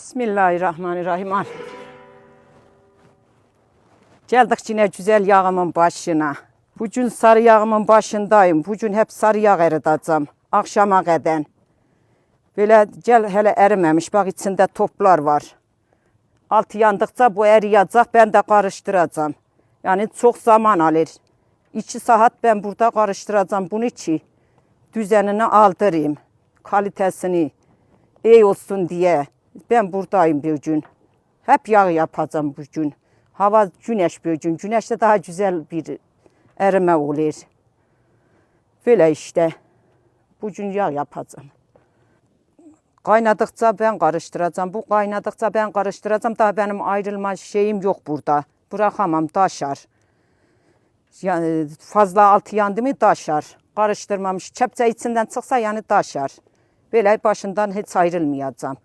Bismillahirrahmanirrahim. Al. Geldik yine güzel yağımın başına. Bugün sarı yağımın başındayım. Bugün hep sarı yağ eridəcəm. Akşama kadar. Böyle gel hele erimemiş. Bak içinde toplar var. Altı yandıkça bu eriyecek. Ben de karıştıracağım. Yani çok zaman alır. İki saat ben burada karıştıracağım bunu ki düzenini aldırayım. Kalitesini iyi olsun diye. Ben buradayım bir gün. Hep yağ yapacağım bugün. Hava güneş bir gün. Güneşte daha güzel bir erime olur. Böyle işte. Bugün yağ yapacağım. Kaynadıkça ben karıştıracağım. Bu kaynadıkça ben karıştıracağım. Daha benim ayrılma şeyim yok burada. Bırakamam taşar. Yani fazla altı yandı mı taşar. Karıştırmamış. Kepçe içinden çıksa yani taşar. Böyle başından hiç ayrılmayacağım.